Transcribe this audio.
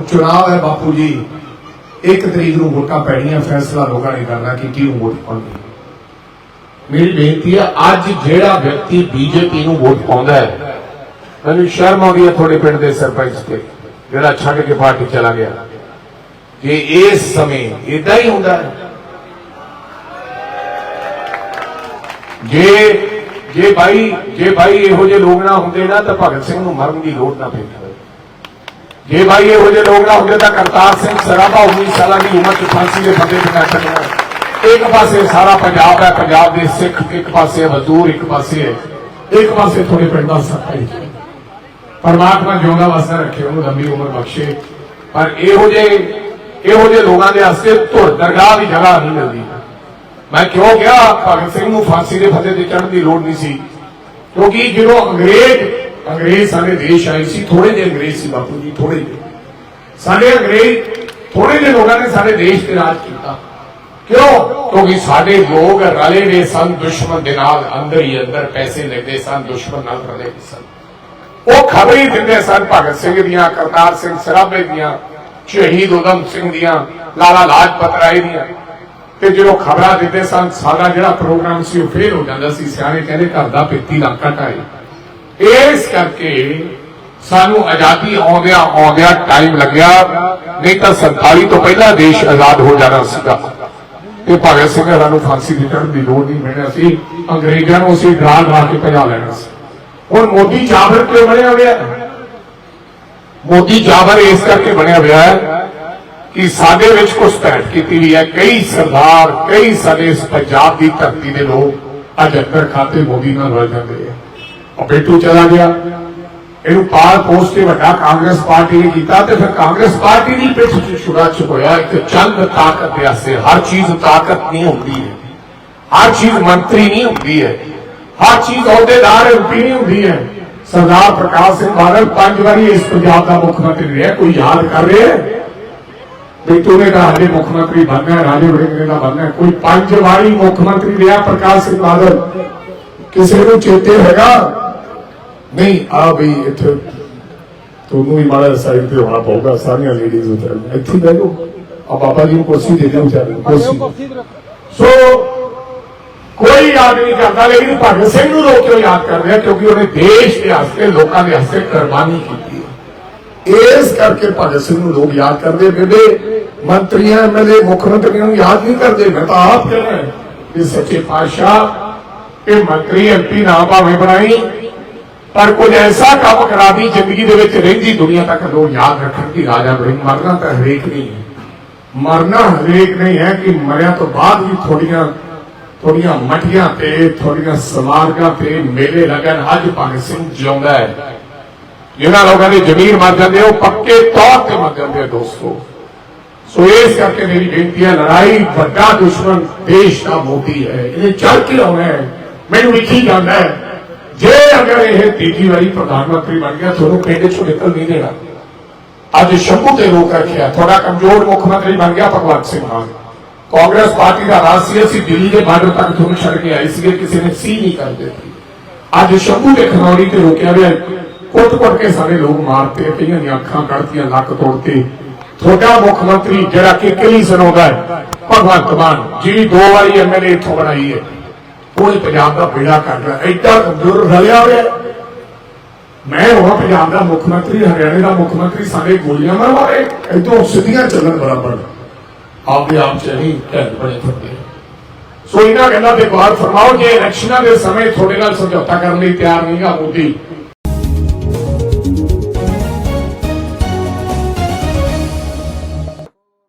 ਹੁਣ ਚੁਣਾਵ ਹੈ ਬਾਪੂ ਜੀ। ਇੱਕ ਤਰੀਕ ਨੂੰ ਵੋਟਾਂ ਪੈਣੀਆਂ, ਫੈਸਲਾ ਲੋਕਾਂ ਨੇ ਕਰਨਾ ਕਿ ਕਿਹਨੂੰ ਵੋਟ ਪਾਉਣੀ ਮੇਰੀ ਬੇਨਤੀ ਹੈ, ਅੱਜ ਜਿਹੜਾ ਵਿਅਕਤੀ ਬੀਜੇਪੀ ਨੂੰ ਵੋਟ ਪਾਉਂਦਾ ਹੈ, ਮੈਨੂੰ ਸ਼ਰਮ ਆਉਂਦੀ ਹੈ ਤੁਹਾਡੇ ਪਿੰਡ ਦੇ ਸਰਪੰਚ ਤੇ, ਜਿਹੜਾ ਛੱਡ ਕੇ ਪਾਰਟੀ ਚਲਾ ਗਿਆ। ਜੇ ਇਸ ਸਮੇਂ ਇਦਾਂ ਹੀ ਹੁੰਦਾ ਹੈ, ਜੇ ਜੇ ਭਾਈ ਜੇ ਭਾਈ ਇਹੋ ਜਿਹੇ ਲੋਕ ਨਾ ਹੁੰਦੇ ਨਾ, ਤਾਂ ਭਗਤ ਸਿੰਘ ਨੂੰ ਮਰਨ ਦੀ ਲੋੜ ਨਾ ਪੈਂਦੀ। ਜੇ ਭਾਈ ਇਹੋ ਜਿਹੇ ਲੋਕ ਨਾ ਹੁੰਦੇ ਤਾਂ ਕਰਤਾਰ ਸਿੰਘ ਸਰਾਭਾ 19 ਸਾਲਾਂ ਦੀ ਉਮਰ 'ਚ ਫਾਂਸੀ ਦੇ ਫੱਦੇ ਤੇ ਬੈਠ ਇੱਕ ਪਾਸੇ ਸਾਰਾ ਪੰਜਾਬ ਹੈ ਪੰਜਾਬ ਦੇ ਸਿੱਖ ਇੱਕ ਪਾਸੇ ਮਜ਼ਦੂਰ ਇੱਕ ਪਾਸੇ ਇੱਕ ਪਾਸੇ ਥੋੜੇ ਪਿੰਡ ਦਾ ਸਰਪੰਚ ਪਰਮਾਤਮਾ ਜਿਉਂਦਾ ਵਸਦਾ ਰੱਖੇ ਉਹਨੂੰ ਲੰਬੀ ਉਮਰ ਬਖਸ਼ੇ ਪਰ ਇਹੋ ਜਿਹੇ ਇਹੋ ਜਿਹੇ ਲੋਕਾਂ ਦੇ ਵਾਸਤੇ ਧੁਰ ਦਰਗਾਹ ਦੀ ਜਗ੍ਹਾ ਨਹੀਂ ਮਿਲਦੀ ਮੈਂ ਕਿਉਂ ਕਿਹਾ ਭਗਤ ਸਿੰਘ ਨੂੰ ਫਾਂਸੀ ਦੇ ਫੱਦੇ ਤੇ ਚੜ੍ਹਨ ਦੀ ਲੋੜ ਨਹੀਂ ਸੀ ਕਿਉਂਕਿ ਜਦੋਂ ਅੰਗਰੇਜ਼ ਅੰਗਰੇਜ਼ ਸਾਡੇ ਦੇਸ਼ ਆਏ ਸੀ ਥੋੜੇ ਜਿਹੇ ਅੰਗਰੇਜ਼ ਸੀ ਬਾਪੂ ਜੀ ਥੋੜੇ ਜਿਹੇ। ਸਾਡੇ ਅੰਗਰੇਜ਼ ਥੋੜੇ ਜਿਹੇ ਲੋਕਾਂ ਨੇ ਸਾਡੇ ਦੇਸ਼ ਤੇ ਰਾਜ ਕੀਤਾ। ਕਿਉਂ? ਕਿਉਂਕਿ ਸਾਡੇ ਲੋਕ ਰਲੇ ਨੇ ਸਨ, ਦੁਸ਼ਮਣ ਦੇ ਨਾਲ ਅੰਦਰ ਹੀ ਅੰਦਰ ਪੈਸੇ ਲੈਂਦੇ ਸਨ, ਦੁਸ਼ਮਣ ਨਾਲ ਰਲੇ ਸਨ। ਉਹ ਖਬਰ ਹੀ ਦਿੰਦੇ ਸਨ ਭਗਤ ਸਿੰਘ ਦੀਆਂ, ਕਰਤਾਰ ਸਿੰਘ ਸਰਾਭੇ ਦੀਆਂ, ਸ਼ਹੀਦ ਉਦਮ ਸਿੰਘ ਦੀਆਂ, ਲਾਲਾ ਲਾਜਪਤ ਰਾਏ ਦੀਆਂ। ਤੇ ਜਦੋਂ ਖਬਰਾਂ ਦਿੰਦੇ ਸਨ, ਸਾਡਾ ਜਿਹੜਾ ਪ੍ਰੋਗਰਾਮ ਸੀ, ਉਹ ਫੇਲ ਹੋ ਜਾਂਦਾ ਸੀ। ਸਿਆਣੇ ਕਹਿੰਦੇ, ਘਰ ਦਾ ਪੇਤੀ ਨਾ ਘਟਾਏ ਇਸ ਕਰਕੇ ਸਾਨੂੰ ਆਜ਼ਾਦੀ ਆਉਂਦਿਆਂ ਆਉਂਦਿਆਂ ਟਾਈਮ ਲੱਗਿਆ। ਨਹੀਂ ਤਾਂ 47 ਤੋਂ ਪਹਿਲਾਂ ਦੇਸ਼ ਆਜ਼ਾਦ ਹੋ ਜਾਣਾ ਸੀਗਾ। ਤੇ ਭਗਤ ਸਿੰਘ ਨੂੰ ਫਾਂਸੀ ਦੀ ਚੜ੍ਹਨ ਦੀ ਲੋੜ ਨਹੀਂ। ਮਿਲਣਾ ਸੀ ਅੰਗਰੇਜ਼ਾਂ ਨੂੰ ਅਸੀਂ ਡਰਾ ਡਰਾ ਕੇ ਭਜਾ ਲੈਣਾ ਸੀ। ਹੁਣ ਮੋਦੀ ਜਾਬਰ ਕਿਉਂ ਬਣਿਆ ਹੋਇਆ? ਮੋਦੀ ਜਾਬਰ ਇਸ ਕਰਕੇ ਬਣਿਆ ਹੋਇਆ ਹੈ ਕਿ ਸਾਡੇ ਵਿੱਚ ਘੁਸਪੈਠ ਕੀਤੀ ਵੀ ਹੈ। ਕਈ ਸਰਦਾਰ, ਕਈ ਸਾਡੇ ਇਸ ਪੰਜਾਬ ਦੀ ਧਰਤੀ ਦੇ ਲੋਕ ਅੱਜ ਅੰਦਰ ਖਾਤੇ ਮੋਦੀ ਨਾਲ ਰਲ ਜਾਂਦੇ ਆ। ਬੇਟੂ ਚਲਾ ਗਿਆ। ਇਹਨੂੰ ਪਾਲ ਪੋਸਟ ਤੇ ਵੱਡਾ ਕਾਂਗਰਸ ਪਾਰਟੀ ਨੇ ਕੀਤਾ ਤੇ ਫਿਰ ਕਾਂਗਰਸ ਪਾਰਟੀ ਦੀ ਪਿੱਠ 'ਚ ਛੁਪਾਇਆ ਇੱਕ ਚੰਦ ਤਾਕਤ ਦੇ ਆਸੇ ਹਰ ਚੀਜ਼ ਤਾਕਤ ਨਹੀਂ ਹੁੰਦੀ ਹੈ। ਹਰ ਚੀਜ਼ ਮੰਤਰੀ ਨਹੀਂ ਹੁੰਦੀ ਹੈ। ਹਰ ਚੀਜ਼ ਅਹੁਦੇਦਾਰ ਐਮਪੀ ਨਹੀਂ ਹੁੰਦੀ ਹੈ। ਸਰਦਾਰ ਪ੍ਰਕਾਸ਼ ਸਿੰਘ ਬਾਦਲ ਪੰਜ ਵਾਰੀ ਇਸ ਪੰਜਾਬ ਦਾ ਮੁੱਖ ਮੰਤਰੀ ਰਿਹਾ ਕੋਈ ਯਾਦ ਕਰ ਰਿਹਾ ਬੇਟੂ ਨੇ ਤਾਂ ਹਲੇ ਮੁੱਖ ਮੰਤਰੀ ਬਣਨਾ ਹੈ, ਰਾਜੇ ਵੜਿੰਗ ਦਾ ਬਣਨਾ ਕੋਈ ਪੰਜ ਵਾਰੀ ਮੁੱਖ ਮੰਤਰੀ ਰਿਹਾ ਪ੍ਰਕਾਸ਼ ਸਿੰਘ ਬਾਦਲ। ਕਿਸੇ ਨੂੰ ਚੇਤੇ ਹੈਗਾ? ਨਹੀਂ, ਆ ਵੀ ਇੱਥੇ ਤੁਹਾਨੂੰ ਵੀ ਮਾੜਾ ਸਾਈਡ ਤੇ ਹੋਣਾ ਪਊਗਾ, ਸਾਰੀਆਂ ਲੇਡੀਜ਼ ਉੱਤੇ ਇੱਥੇ ਬਹਿ ਆ ਬਾਬਾ ਜੀ ਨੂੰ ਕੁਰਸੀ ਦੇ ਦਿਓ ਵਿਚਾਰੇ ਕੁਰਸੀ। ਸੋ ਕੋਈ ਯਾਦ ਨਹੀਂ ਕਰਦਾ, ਲੇਕਿਨ ਭਗਤ ਸਿੰਘ ਨੂੰ ਲੋਕ ਕਿਉਂ ਯਾਦ ਕਰਦੇ ਆ? ਕਿਉਂਕਿ ਉਹਨੇ ਦੇਸ਼ ਦੇ ਵਾਸਤੇ, ਲੋਕਾਂ ਦੇ ਵਾਸਤੇ ਕੁਰਬਾਨੀ ਕੀਤੀ ਇਸ ਕਰਕੇ ਭਗਤ ਸਿੰਘ ਨੂੰ ਲੋਕ ਯਾਦ ਕਰਦੇ ਬੇਬੇ, ਮੰਤਰੀਆਂ ਐਮਐਲਏ ਮੁੱਖ ਮੰਤਰੀਆਂ ਨੂੰ ਯਾਦ ਨਹੀਂ ਕਰਦੇ। ਮੈਂ ਤਾਂ ਆਪ ਕਹਿਣਾ ਕਿ ਸੱਚੇ ਪਾਤਸ਼ਾਹ, ਇਹ ਮੰਤਰੀ ਐਮਪੀ ਨਾ ਭਾਵੇਂ ਬਣਾਈ ਪਰ ਕੁਝ ਐਸਾ ਕੰਮ ਕਰਾ ਦੀ ਜ਼ਿੰਦਗੀ ਦੇ ਵਿੱਚ ਰਹਿੰਦੀ ਦੁਨੀਆ ਤੱਕ ਲੋਕ ਯਾਦ ਰੱਖਣ ਕਿ ਰਾਜਾ ਬ੍ਰਿੰਗ ਮਰਨਾ ਤਾਂ ਹਰੇਕ ਨਹੀਂ ਹੈ। ਮਰਨਾ ਹਰੇਕ ਨਹੀਂ ਹੈ ਕਿ ਮਰਿਆ ਤੋਂ ਬਾਅਦ ਵੀ ਥੋੜੀਆਂ ਥੋੜੀਆਂ ਮਠੀਆਂ ਤੇ ਥੋੜੀਆਂ ਸਮਾਰਕਾਂ ਤੇ ਮੇਲੇ ਲੱਗਣ। ਅੱਜ ਭਗਤ ਸਿੰਘ ਜਿਉਂਦਾ ਹੈ। ਜਿਹਨਾਂ ਲੋਕਾਂ ਦੇ ਜ਼ਮੀਰ ਮਰ ਜਾਂਦੇ ਆ, ਉਹ ਪੱਕੇ ਤੌਰ ਤੇ ਮਰ ਜਾਂਦੇ ਦੋਸਤੋ। ਸੋ ਇਸ ਕਰਕੇ ਮੇਰੀ ਬੇਨਤੀ ਹੈ ਲੜਾਈ ਵੱਡਾ ਦੁਸ਼ਮਣ ਦੇਸ਼ ਦਾ ਮੋਦੀ ਹੈ। ਇਹਨੇ ਚੱਲ ਕੇ ਆਉਣਾ ਹੈ। ਮੈਨੂੰ ਲਿਖੀ ਜਾਂਦਾ ਹੈ ਜੇ ਅਗਰ ਇਹ ਤੀਜੀ ਵਾਰੀ ਪ੍ਰਧਾਨ ਮੰਤਰੀ ਬਣ ਗਿਆ, ਤੁਹਾਨੂੰ ਪਿੰਡ ਚੋਂ ਨਿਕਲ ਨਹੀਂ ਦੇਣਾ। ਅੱਜ ਸ਼ੰਭੂ ਤੇ ਰੋਕ ਰੱਖਿਆ ਥੋੜਾ ਕਮਜ਼ੋਰ ਮੁੱਖ ਮੰਤਰੀ ਬਣ ਗਿਆ ਭਗਵੰਤ ਸਿੰਘ ਮਾਨ। ਕਾਂਗਰਸ ਪਾਰਟੀ ਦਾ ਰਾਜ ਸੀ, ਅਸੀਂ ਦਿੱਲੀ ਦੇ ਬਾਰਡਰ ਤੱਕ ਤੁਹਾਨੂੰ ਛੱਡ ਕੇ ਆਏ ਸੀਗੇ, ਕਿਸੇ ਨੇ ਸੀ ਨਹੀਂ ਕਰ ਦਿੱਤੀ। ਅੱਜ ਸ਼ੰਭੂ ਦੇ ਖਨੌਰੀ ਤੇ ਰੋਕਿਆ ਗਿਆ ਕੁੱਟ-ਕੁੱਟ ਕੇ ਸਾਰੇ ਲੋਕ ਮਾਰਤੇ ਕਈਆਂ ਦੀਆਂ ਅੱਖਾਂ ਕੱਢਤੀਆਂ, ਲੱਕ ਤੋੜਤੇ ਤੁਹਾਡਾ ਮੁੱਖ ਮੰਤਰੀ ਜਿਹੜਾ ਕਿ ਕਿਲੀ ਸੁਣਾਉਂਦਾ ਹੈ, ਭਗਵੰਤ ਮਾਨ, ਜਿਹਦੀ ਦੋ ਵਾਰੀ ਐਮਐਲਏ ਇੱਥੋਂ ਬਣਾਈ ਹੈ। ਉਹਨੇ ਪੰਜਾਬ ਦਾ ਬੇੜਾ ਕਰ ਰਿਹਾ। ਐਡਾ ਕਮਜ਼ੋਰ ਰਲਿਆ ਹੋਇਆ ਮੈਂ ਉਹ ਪੰਜਾਬ ਦਾ ਮੁੱਖ ਮੰਤਰੀ, ਹਰਿਆਣੇ ਦਾ ਮੁੱਖ ਮੰਤਰੀ, ਸਾਡੇ ਗੋਲੀਆਂ ਮਾਰੇ ਇਦੋਂ ਸਿੱਧੀਆਂ ਚੱਲਣ ਬਰਾਬਰ। ਆਪਦੇ ਆਪ ਚ ਨਹੀਂ ਬਣੇ ਫਿਰਦੇ। ਸੋ ਇਹਨਾਂ ਗੱਲਾਂ ਤੇ ਗੌਰ ਫਰਮਾਓ ਜੇ ਇਲੈਕਸ਼ਨਾਂ ਦੇ ਸਮੇਂ ਤੁਹਾਡੇ ਨਾਲ ਸਮਝੌਤਾ ਕਰਨ ਲਈ ਤਿਆਰ ਨਹੀਂਗਾ ਮੋਦੀ।